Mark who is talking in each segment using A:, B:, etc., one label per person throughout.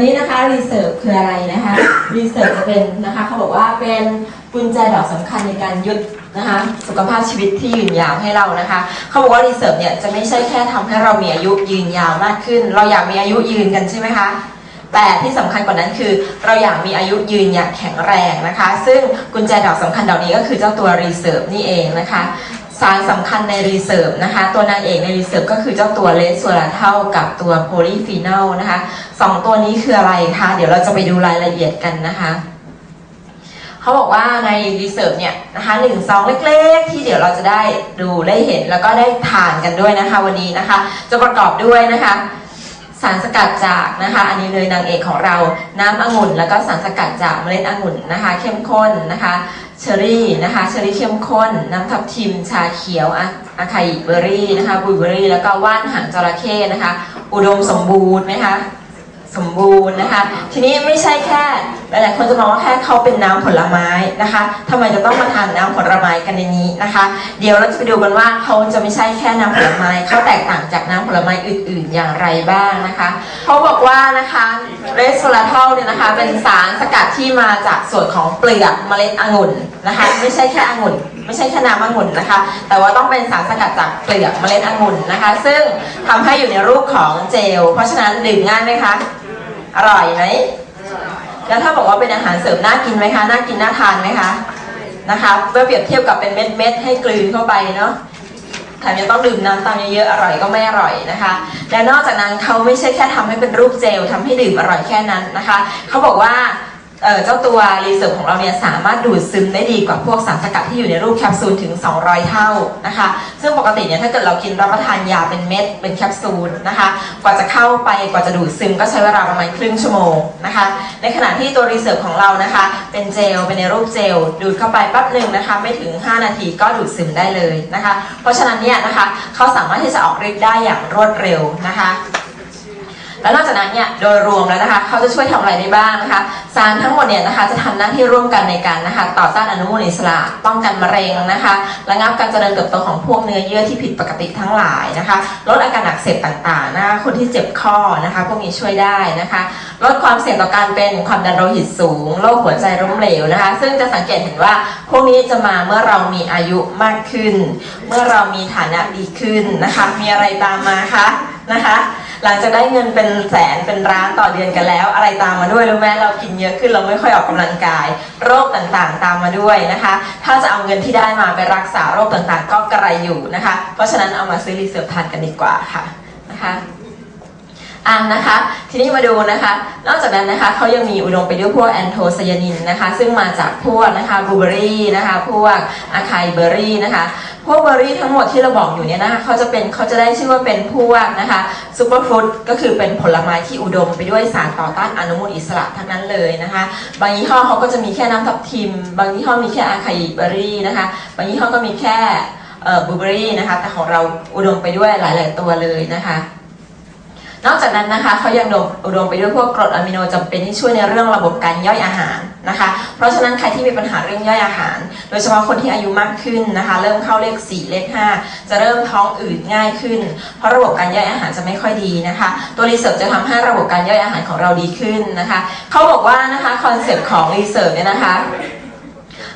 A: วันนี้นะคะรีเซิร์ฟคืออะไรนะคะรีเซิร์ฟจะเป็นนะคะเขาบอกว่าเป็นกุญแจดอกสำคัญในการยึดนะคะสุขภาพชีวิตที่ยืนยาวให้เรานะคะ เขาบอกว่ารีเซิร์ฟเนี่ยจะไม่ใช่แค่ทำให้เรามีอายุยืนยาวมากขึ้น เราอยากมีอายุยืนกันใช่ไหมคะแต่ที่สำคัญกว่านั้นคือ เราอยากมีอายุยืนอย่างแข็งแรงนะคะ ซึ่งกุญแจดอกสำคัญดอกนี้ก็คือเจ้าตัวรีเซิร์ฟนี่เองนะคะ สารสำคัญในรีเซิร์ฟนะคะ ตัวนางเอกในรีเซิร์ฟก็คือเจ้าตัวเลสโซลาเทลกับตัวโพลีฟีนอลนะคะสองตัวนี้คืออะไรคะ เดี๋ยวเราจะไปดูรายละเอียดกันนะคะเขาบอกว่าในรีเซิร์ฟเนี่ยนะคะหนึ่งซองเล็กๆ ที่เดี๋ยวเราจะได้ดูได้เห็นแล้วก็ได้ทานกันด้วยนะคะวันนี้นะคะ จะประกอบด้วยนะคะ สารสกัดจากนะคะอันนี้เลยนางเอกของเราน้ำองุ่น แล้วก็สารสกัดจากเมล็ดองุ่นนะคะ เข้มข้นนะคะเชอรี่นะคะเชอรี่เข้มข้น น้ำทับทิมชาเขียวอะไคาอิเบอรี่นะคะบุยเบอรี่ แล้วก็ว่านหางจระเข้นะคะ อุดมสมบูรณ์ไหมคะ สมบูรณ์นะคะ ทีนี้ไม่ใช่แค่หลายๆคนจะมองว่าแค่เขาเป็นน้ำผลไม้นะคะทำไมจะต้องมาทานน้ำผลไม้กันในนี้นะคะ เดี๋ยวเราจะไปดูกันว่าเขาจะไม่ใช่แค่น้ำผลไม้เขาแตกต่างจากน้ำผลไม้อื่น ๆ อย่างไรบ้างนะคะเขาบอกว่านะคะเรสโซลาทอลเนี่ยนะคะ เป็นสารสกัดที่มาจากส่วนของเปลือกเมล็ดองุ่นนะคะ ไม่ใช่แค่องุ่นไม่ใช่แค่น้ำองุ่นนะคะ แต่ว่าต้องเป็นสารสกัดจากเปลือกเมล็ดองุ่นนะคะ ซึ่งทำให้อยู่ในรูปของเจล เพราะฉะนั้นดื่มง่ายไหมคะ อร่อยไหมแล้วถ้าบอกว่าเป็นอาหารเสริมน่ากินไหมคะ น่ากินน่าทานไหมคะ นะคะเมื่อเปรียบเทียบกับเป็นเม็ดเม็ดๆให้กลืนเข้าไปเนาะแถมยังต้องดื่มน้ำตามเยอะๆอร่อยก็ไม่อร่อยนะคะ และนอกจากนั้นเขาไม่ใช่แค่ทำให้เป็นรูปเจลทำให้ดื่มอร่อยแค่นั้นนะคะ เขาบอกว่า เจ้าตัวรีเซิร์ฟของเราเนี่ยสามารถดูดซึมได้ดีกว่าพวกสารสกัดที่อยู่ในรูปแคปซูลถึง 200 เท่านะคะ ซึ่งปกติเนี่ยถ้าเกิดเรากินรับประทานยาเป็นเม็ดเป็นแคปซูลนะคะ กว่าจะเข้าไปกว่าจะดูดซึมก็ใช้เวลาประมาณครึ่งชั่วโมงนะคะ ในขณะที่ตัวรีเซิร์ฟของเรานะคะ เป็นเจลเป็นในรูปเจลดูดเข้าไปแป๊บหนึ่งนะคะไม่ถึง 5 นาทีก็ดูดซึมได้เลยนะคะ เพราะฉะนั้นเนี่ยนะคะเขาสามารถที่จะออกฤทธิ์ได้อย่างรวดเร็วนะคะ แล้วนอกจากนั้นเนี่ยโดยรวมแล้วนะคะเขาจะช่วยทำอะไรได้บ้างนะคะสารทั้งหมดเนี่ยนะคะจะทำหน้าที่ร่วมกันในการนะคะต่อต้านอนุมูลอิสระป้องกันมะเร็งนะคะระงับการเจริญเติบโตของพวกเนื้อเยื่อที่ผิดปกติทั้งหลายนะคะลดอาการอักเสบต่างๆนะคะคนที่เจ็บข้อนะคะพวกนี้ช่วยได้นะคะลดความเสี่ยงต่อการเป็นความดันโลหิตสูงโรคหัวใจล้มเหลวนะคะ ซึ่งจะสังเกตเห็นว่าพวกนี้จะมาเมื่อเรามีอายุมากขึ้น เมื่อเรามีฐานะดีขึ้นนะคะ มีอะไรตามมาคะนะคะ หลังจากได้เงินเป็นแสนเป็นล้านต่อเดือนกันแล้ว อะไรตามมาด้วยรู้ไหมเรากินเยอะขึ้นเราไม่ค่อยออกกำลังกาย โรคต่างๆตามมาด้วยนะคะ ถ้าจะเอาเงินที่ได้มาไปรักษาโรคต่างๆ ก็กระไรอยู่นะคะ เพราะฉะนั้นเอามาซื้อรีเซิร์ฟทานกันดีกว่าค่ะนะคะอันนะคะ ทีนี้มาดูนะคะ นอกจากนั้นนะคะเขายังมีอุดมไปด้วยพวกแอนโทไซยานินนะคะ ซึ่งมาจากพวกนะคะบลูเบอรี่นะคะ พวกอะคายเบอร์รี่นะคะ วกเบอร์รี่ทั้งหมดที่เราบอกอยู่เนี่ยนะคะเขาจะเป็นเขาจะได้ชื่อว่าเป็นพวกนะคะซูเปอร์ฟรุตก็คือเป็นผลไม้ที่อุดมไปด้วยสารต่อต้านอนุมูลอิสระทั้งนั้นเลยนะคะ บางยี่ห้อเขาก็จะมีแค่น้ำทับทิม บางยี่ห้อมีแค่อะคายเบอร์รี่นะคะ บางยี่ห้อก็มีแค่บลูเบอรี่นะคะ แต่ของเราอุดมไปด้วยหลาย ๆ ตัวเลยนะคะนอกจากนั้นนะคะเขายังอุดมไปด้วยพวกกรดอะมิโนจำเป็นที่ช่วยในเรื่องระบบการย่อยอาหาร นะคะ เพราะฉะนั้นใครที่มีปัญหาเรื่องย่อยอาหาร โดยเฉพาะคนที่อายุมากขึ้นนะคะ เริ่มเข้าเลข 4 เลข 5 จะเริ่มท้องอืดง่ายขึ้น เพราะระบบการย่อยอาหารจะไม่ค่อยดีนะคะ ตัวรีเสิร์ชจะทำให้ระบบการย่อยอาหารของเราดีขึ้นนะคะ เขาบอกว่านะคะคอนเซ็ปต์ของรีเสิร์ชเนี่ยนะคะ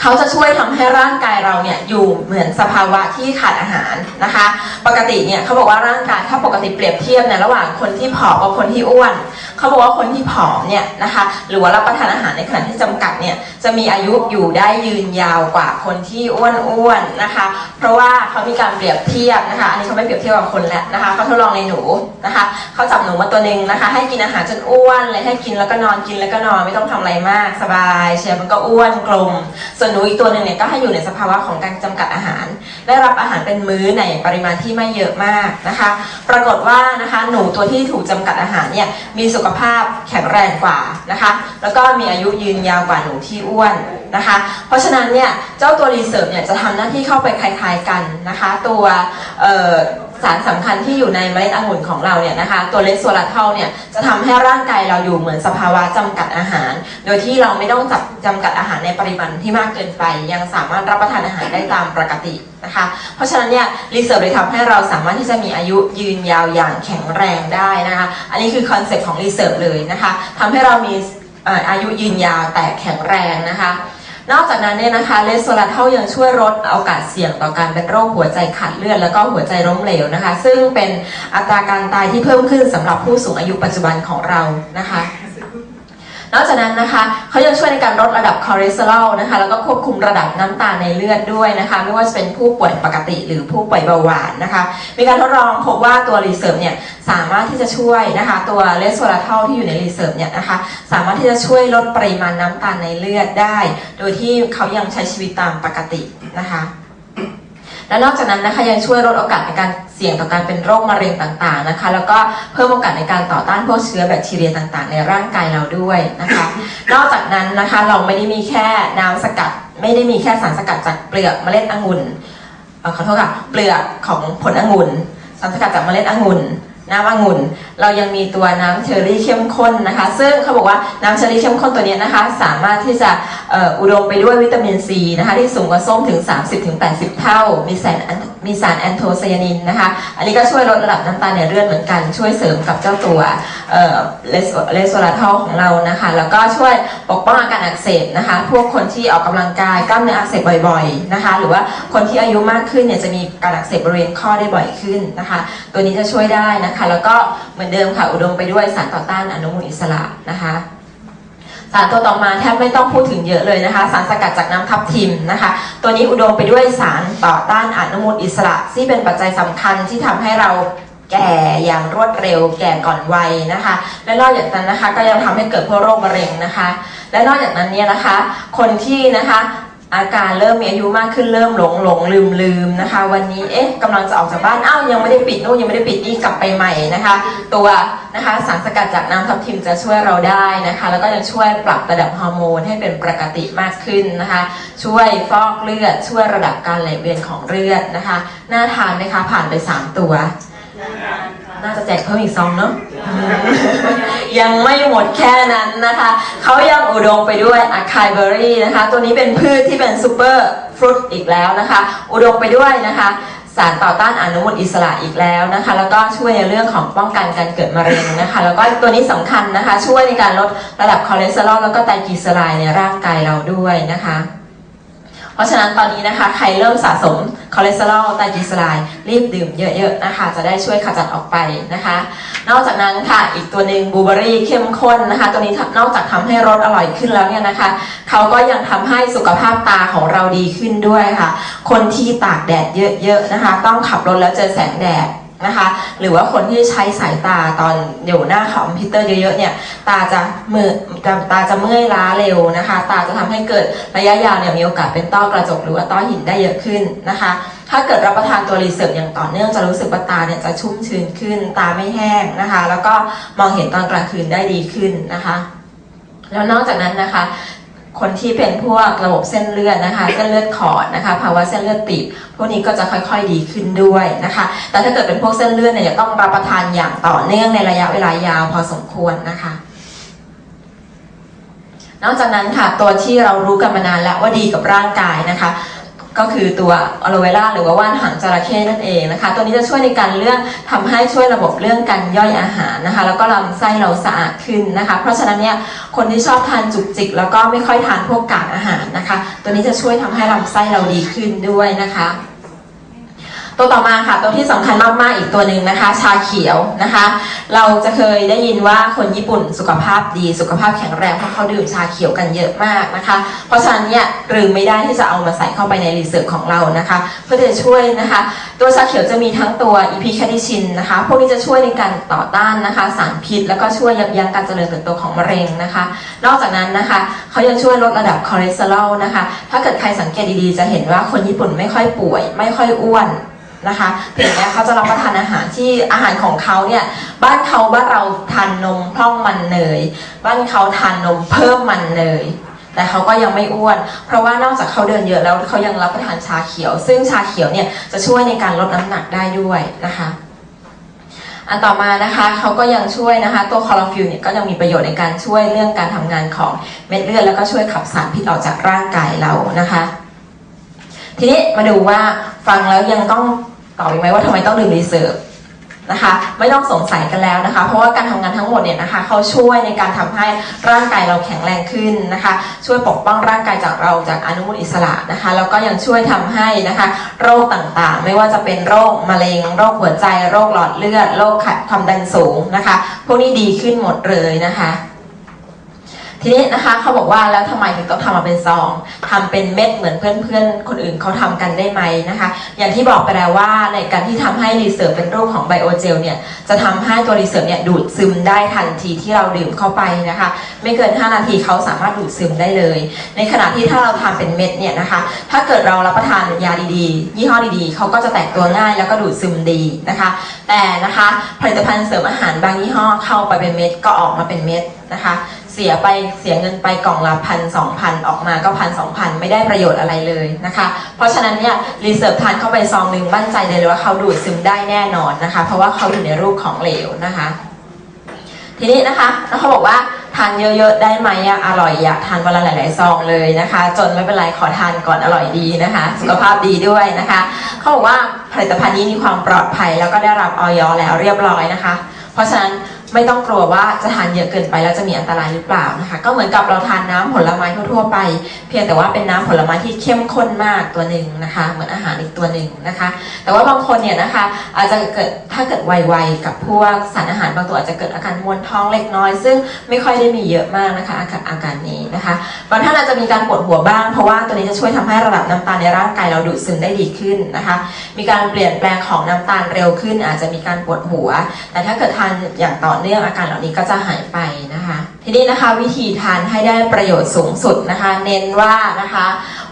A: เขาจะช่วยทำให้ร่างกายเราเนี่ยอยู่เหมือนสภาวะที่ขาดอาหารนะคะ ปกติเนี่ยเขาบอกว่าร่างกายถ้าปกติเปรียบเทียบเนี่ยระหว่างคนที่ผอมกับคนที่อ้วน เขาบอกว่าคนที่ผอมเนี่ยนะคะหรือว่ารับประทานอาหารในขณะที่จำกัดเนี่ยจะมีอายุอยู่ได้ยืนยาวกว่าคนที่อ้วนอ้วนนะคะ เพราะว่าเขามีการเปรียบเทียบนะคะอันนี้เขาไม่เปรียบเทียบกับคนแล้วนะคะเขาทดลองในหนูนะคะเขาจับหนูมาตัวหนึ่งนะคะ ให้กินอาหารจนอ้วนเลยให้กินแล้วก็นอนกินแล้วก็นอนไม่ต้องทำอะไรมากสบายเชียร์มันก็อ้วนกลมส่วนหนูอีกตัวหนึ่งเนี่ยก็ให้อยู่ในสภาวะของการจำกัดอาหาร ได้รับอาหารเป็นมื้อในปริมาณที่ไม่เยอะมากนะคะ ปรากฏว่านะคะหนูตัวที่ถูกจำกัดอาหารเนี่ยมีสุขภาพแข็งแรงกว่านะคะ แล้วก็มีอายุยืนยาวกว่าหนูที่อ้วนนะคะ เพราะฉะนั้นเนี่ยเจ้าตัวรีเซิร์ฟเนี่ยจะทำหน้าที่เข้าไปคล้ายๆกันนะคะ ตัวเอ่อ สารสำคัญที่อยู่ในเมล็ดองุ่นของเราเนี่ยนะคะ ตัวเลสโซลาเทลเนี่ยจะทำให้ร่างกายเราอยู่เหมือนสภาวะจำกัดอาหาร โดยที่เราไม่ต้องจับจำกัดอาหารในปริมาณที่มากเกินไป ยังสามารถรับประทานอาหารได้ตามปกตินะคะ เพราะฉะนั้นเนี่ยรีเสิร์ชเลยทำให้เราสามารถที่จะมีอายุยืนยาวอย่างแข็งแรงได้นะคะ อันนี้คือคอนเซ็ปต์ของรีเสิร์ชเลยนะคะทำให้เรามีอายุยืนยาวแต่แข็งแรงนะคะ นอกจากนั้นเนี่ยนะคะเลสโซลาเทลยังช่วยลดโอกาสเสี่ยงต่อการเป็นโรคหัวใจขาดเลือดแล้วก็หัวใจล้มเหลวนะคะ ซึ่งเป็นอัตราการตายที่เพิ่มขึ้นสำหรับผู้สูงอายุปัจจุบันของเรานะคะ นอกจากนั้นนะคะเขายังช่วยในการลดระดับคอเลสเตอรอลนะคะแล้วก็ควบคุมระดับน้ำตาลในเลือดด้วยนะคะไม่ว่าจะเป็นผู้ป่วยปกติหรือผู้ป่วยเบาหวานนะคะ มีการทดลองพบว่าตัวรีเซิร์ฟเนี่ยสามารถที่จะช่วยนะคะตัวเลสโซลาเทลที่อยู่ในรีเซิร์ฟเนี่ยนะคะสามารถที่จะช่วยลดปริมาณน้ำตาลในเลือดได้ โดยที่เขายังใช้ชีวิตตามปกตินะคะ และนอกจากนั้นนะคะยังช่วยลดโอกาสในการเสี่ยงต่อการเป็นโรคมะเร็งต่างๆนะคะ แล้วก็เพิ่มโอกาสในการต่อต้านพวกเชื้อแบคทีเรียต่างๆ ในร่างกายเราด้วยนะคะ นอกจากนั้นนะคะเราไม่ได้มีแค่น้ำสกัด ไม่ได้มีแค่สารสกัดจากเปลือกเมล็ดองุ่นขอโทษค่ะเปลือกของผลองุ่นสารสกัดจากเมล็ดองุ่น น้ำองุ่น เรายังมีตัวน้ำเชอร์รี่เข้มข้นนะคะ ซึ่งเขาบอกว่าน้ำเชอร์รี่เข้มข้นตัวเนี้ยนะคะ สามารถที่จะอ,อ,อุดมไปด้วยวิตามินซีนะคะ ที่สูงกว่าส้มถึง 30-80 เท่า มีสารมีสารแอนโทไซยานินนะคะ อันนี้ก็ช่วยลดระดับน้ำตาลในเลือดเหมือนกัน ช่วยเสริมกับเจ้าตัว เลสเลสโซลาทอลของเรานะคะ แล้วก็ช่วยปกป้องอาการอักเสบนะคะ พวกคนที่ออกกำลังกายกล้ามเนื้ออักเสบบ่อยๆนะคะ หรือว่าคนที่อายุมากขึ้นเนี่ยจะมีการอักเสบบริเวณข้อได้บ่อยขึ้นนะคะ ตัวนี้จะช่วยได้นะคะ แล้วก็เหมือนเดิมค่ะอุดมไปด้วยสารต่อต้านอนุมูลอิสระนะคะสารตัวต่อมาแทบไม่ต้องพูดถึงเยอะเลยนะคะ สารสกัดจากน้ำทับทิมนะคะ ตัวนี้อุดมไปด้วยสารต่อต้านอนุมูลอิสระ ที่เป็นปัจจัยสำคัญที่ทำให้เรา แก่อย่างรวดเร็วแก่ก่อนวัยนะคะ และนอกจากนั้นนะคะก็ยังทำให้เกิดพวกโรคมะเร็งนะคะ และนอกจากนั้นเนี่ยนะคะ คนที่นะคะอาการเริ่มมีอายุมากขึ้นเริ่มหลงหลงลืมลืมนะคะ วันนี้เอ๊ะกำลังจะออกจากบ้านอ้าวยังไม่ได้ปิดนู่นยังไม่ได้ปิดนี่กลับไปใหม่นะคะ ตัวนะคะสารสกัดจากน้ำทับทิมจะช่วยเราได้นะคะ แล้วก็ยังช่วยปรับระดับฮอร์โมนให้เป็นปกติมากขึ้นนะคะ ช่วยฟอกเลือดช่วยระดับการไหลเวียนของเลือดนะคะน่าทานไหมคะผ่านไป 3 ตัว น่าจะแจกเพิ่มอีกซองเนาะยังไม่หมดแค่นั้นนะคะ เขายังอุดมไปด้วยอะคายเบอรี่นะคะ ตัวนี้เป็นพืชที่เป็นซูเปอร์ฟรุตอีกแล้วนะคะ อุดมไปด้วยนะคะสารต่อต้านอนุมูลอิสระอีกแล้วนะคะ แล้วก็ช่วยในเรื่องของป้องกันการเกิดมะเร็งนะคะ แล้วก็ตัวนี้สำคัญนะคะ ช่วยในการลดระดับคอเลสเตอรอลแล้วก็ไตรกลีเซอไรด์ในร่างกายเราด้วยนะคะ เพราะฉะนั้นตอนนี้นะคะใครเริ่มสะสมคอเลสเตอรอลไตรกลีเซอไรด์รีบดื่มเยอะๆนะคะ จะได้ช่วยขจัดออกไปนะคะ นอกจากนั้นค่ะอีกตัวหนึ่งบูเบอรี่เข้มข้นนะคะ ตัวนี้นอกจากทำให้รสอร่อยขึ้นแล้วเนี่ยนะคะเขาก็ยังทำให้สุขภาพตาของเราดีขึ้นด้วยค่ะ คนที่ตากแดดเยอะๆนะคะ ต้องขับรถแล้วเจอแสงแดด นะคะ หรือว่าคนที่ใช้สายตาตอนอยู่หน้าคอมพิวเตอร์เยอะๆเนี่ย ตาจะมือตาจะเมื่อยล้าเร็วนะคะ ตาจะทำให้เกิดระยะยาวเนี่ยมีโอกาสเป็นต้อกระจกหรือว่าต้อหินได้เยอะขึ้นนะคะ ถ้าเกิดรับประทานตัวรีเซิร์ฟอย่างต่อเนื่องจะรู้สึกว่าตาเนี่ยจะชุ่มชื้นขึ้น ตาไม่แห้งนะคะ แล้วก็มองเห็นตอนกลางคืนได้ดีขึ้นนะคะแล้วนอกจากนั้นนะคะ คนที่เป็นพวกระบบเส้นเลือดนะคะเส้นเลือดขอดนะคะภาวะเส้นเลือดตีบพวกนี้ก็จะค่อยๆดีขึ้นด้วยนะคะ แต่ถ้าเกิดเป็นพวกเส้นเลือดเนี่ยจะต้องรับประทานอย่างต่อเนื่องในระยะเวลายาวพอสมควรนะคะ นอกจากนั้นค่ะตัวที่เรารู้กันมานานแล้วว่าดีกับร่างกายนะคะ ก็คือตัวอะโลเวราหรือว่าว่านหางจระเข้นั่นเองนะคะ ตัวนี้จะช่วยในการเรื่องทำให้ช่วยระบบเรื่องการย่อยอาหารนะคะ แล้วก็ลำไส้เราสะอาดขึ้นนะคะ เพราะฉะนั้นเนี่ยคนที่ชอบทานจุกจิก แล้วก็ไม่ค่อยทานพวกกากอาหารนะคะ ตัวนี้จะช่วยทำให้ลำไส้เราดีขึ้นด้วยนะคะ ตัวต่อมาค่ะ ตัวที่สำคัญมากๆอีกตัวหนึ่งนะคะ ชาเขียวนะคะ เราจะเคยได้ยินว่าคนญี่ปุ่นสุขภาพดีสุขภาพแข็งแรงเพราะเขาดื่มชาเขียวกันเยอะมากนะคะ เพราะฉะนั้นเนี่ยลืมไม่ได้ที่จะเอามาใส่เข้าไปในรีเสิร์ชของเรานะคะ เพื่อจะช่วยนะคะ ตัวชาเขียวจะมีทั้งตัวอีพีแคดิชินนะคะพวกนี้จะช่วยในการต่อต้านนะคะ สารพิษ แล้วก็ช่วยยับยั้งการเจริญเติบโตของมะเร็งนะคะ นอกจากนั้นนะคะเขายังช่วยลดระดับคอเลสเตอรอลนะคะ ถ้าเกิดใครสังเกตดีๆจะเห็นว่าคนญี่ปุ่นไม่ค่อยป่วย ไม่ค่อยอ้วน นะคะถึงแม้เขาจะรับประทานอาหารที่อาหารของเขาเนี่ยบ้านเขาบ้านเราทานนมพร่องมันเนยบ้านเขาทานนมเพิ่มมันเนยแต่เขาก็ยังไม่อ้วน เพราะว่านอกจากเขาเดินเยอะแล้วเขายังรับประทานชาเขียว ซึ่งชาเขียวเนี่ยจะช่วยในการลดน้ำหนักได้ด้วยนะคะอันต่อมานะคะเขาก็ยังช่วยนะคะตัวคลอรฟิลเนี่ยก็ยังมีประโยชน์ในการช่วยเรื่องการทำงานของเม็ดเลือดแล้วก็ช่วยขับสารพิษออกจากร่างกายเรานะคะ ทีนี้มาดูว่าฟังแล้วยังต้อง ตอบอีกไหมว่าทำไมต้องดื่มรีเซิร์ฟนะคะไม่ต้องสงสัยกันแล้วนะคะ เพราะว่าการทำงานทั้งหมดเนี่ยนะคะเขาช่วยในการทำให้ร่างกายเราแข็งแรงขึ้นนะคะ ช่วยปกป้องร่างกายจากเราจากอนุมูลอิสระนะคะแล้วก็ยังช่วยทำให้นะคะ โรคต่างๆ ไม่ว่าจะเป็นโรคมะเร็ง โรคหัวใจ โรคหลอดเลือด โรคขัดความดันสูงนะคะ พวกนี้ดีขึ้นหมดเลยนะคะ ทีนี้นะคะเขาบอกว่าแล้วทำไมถึงต้องทำมาเป็นซองทำเป็นเม็ดเหมือนเพื่อนๆ คนอื่นเขาทำกันได้ไหมนะคะ อย่างที่บอกไปแล้วว่าในการที่ทำให้รีเซิร์ฟเป็นรูปของไบโอเจลเนี่ยจะทำให้ตัวรีเซิร์ฟเนี่ยดูดซึมได้ทันทีที่เราดื่มเข้าไปนะคะ ไม่เกิน 5 นาทีเขาสามารถดูดซึมได้เลย ในขณะที่ถ้าเราทำเป็นเม็ดเนี่ยนะคะ ถ้าเกิดเรารับประทานยาดีๆ ยี่ห้อดีๆเขาก็จะแตกตัวง่ายแล้วก็ดูดซึมดีนะคะ แต่นะคะผลิตภัณฑ์เสริมอาหารบางยี่ห้อเข้าไปเป็นเม็ดก็ออกมาเป็นเม็ดนะคะ สียไปเสียเงินไปกล่องละพันสองพันออกมาก็พันสองพันไม่ได้ประโยชน์อะไรเลยนะคะ เพราะฉะนั้นเนี่ยรีเซิร์ฟทานเข้าไปซองหนึ่งมั่นใจเลยว่าเขาดูดซึมได้แน่นอนนะคะ เพราะว่าเขาอยู่ในรูปของเหลวนะคะ ทีนี้นะคะแล้วเขาบอกว่าทานเยอะๆได้ไหมอะอร่อยอยากทานวันละหลายๆซองเลยนะคะ จนไม่เป็นไรขอทานก่อนอร่อยดีนะคะ สุขภาพดีด้วยนะคะ เขาบอกว่าผลิตภัณฑ์นี้มีความปลอดภัยแล้วก็ได้รับออยแล้วเรียบร้อยนะคะ ไม่ต้องกลัวว่าจะทานเยอะเกินไปแล้วจะมีอันตรายหรือเปล่านะคะก็เหมือนกับเราทานน้ำผลไม้ทั่วๆไป เพียงแต่ว่าเป็นน้ำผลไม้ที่เข้มข้นมากตัวหนึ่งนะคะ เหมือนอาหารอีกตัวหนึ่งนะคะ แต่ว่าบางคนเนี่ยนะคะอาจจะเกิดถ้าเกิดไวๆกับพวกสารอาหารบางตัวอาจจะเกิดอาการมวนท้องเล็กน้อย ซึ่งไม่ค่อยได้มีเยอะมากนะคะอาการอาการนี้นะคะบางท่านอาจจะมีการปวดหัวบ้าง เพราะว่าตัวนี้จะช่วยทำให้ระดับน้ำตาลในร่างกายเราดูดซึมได้ดีขึ้นนะคะ มีการเปลี่ยนแปลงของน้ำตาลเร็วขึ้น อาจจะมีการปวดหัว แต่ถ้าเกิดทานอย่างต่อเนื่องอาการเหล่านี้ก็จะหายไปนะคะ ทีนี้นะคะวิธีทานให้ได้ประโยชน์สูงสุดนะคะ เน้นว่านะคะ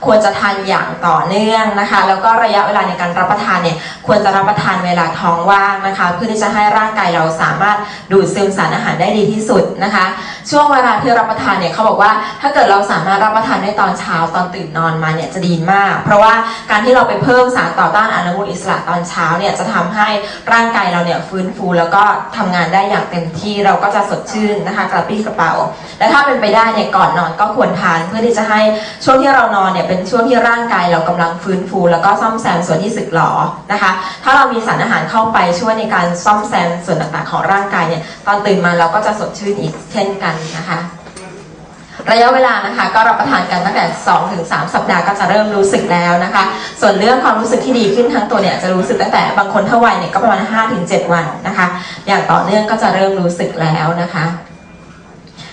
A: ควรจะทานอย่างต่อเนื่องนะคะ แล้วก็ระยะเวลาในการรับประทานเนี่ยควรจะรับประทานเวลาท้องว่างนะคะ เพื่อที่จะให้ร่างกายเราสามารถดูดซึมสารอาหารได้ดีที่สุดนะคะ ช่วงเวลาที่รับประทานเนี่ยเขาบอกว่า ถ้าเกิดเราสามารถรับประทานได้ตอนเช้าตอนตื่นนอนมาเนี่ยจะดีมาก เพราะว่าการที่เราไปเพิ่มสารต่อต้านอนุมูลอิสระตอนเช้าเนี่ยจะทำให้ร่างกายเราเนี่ยฟื้นฟูแล้วก็ทำงานได้อย่างเต็มที่เราก็จะสดชื่นนะคะกระปรี้กระเป๋า และถ้าเป็นไปได้เนี่ยก่อนนอนก็ควรทานเพื่อที่จะให้ช่วงที่เรานอนเนี่ยเป็นช่วงที่ร่างกายเรากำลังฟื้นฟู แล้วก็ซ่อมแซมส่วนที่สึกหรอนะคะ ถ้าเรามีสารอาหารเข้าไปช่วยในการซ่อมแซมส่วนต่างๆของร่างกายเนี่ยตอนตื่นมาเราก็จะสดชื่นอีกเช่นกันนะคะ ระยะเวลานะคะ ก็รับประทานกันตั้งแต่2ถึง3สัปดาห์ก็จะเริ่มรู้สึกแล้วนะคะ ส่วนเรื่องความรู้สึกที่ดีขึ้นทั้งตัวเนี่ยจะรู้สึกตั้งแต่บางคนถ้าวัยเนี่ยก็ประมาณ5ถึง7วันนะคะ อย่างต่อเนื่องก็จะเริ่มรู้สึกแล้วนะคะ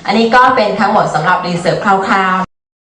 A: อันนี้ก็เป็นทั้งหมดสำหรับรีเสิร์ชคร่าวๆ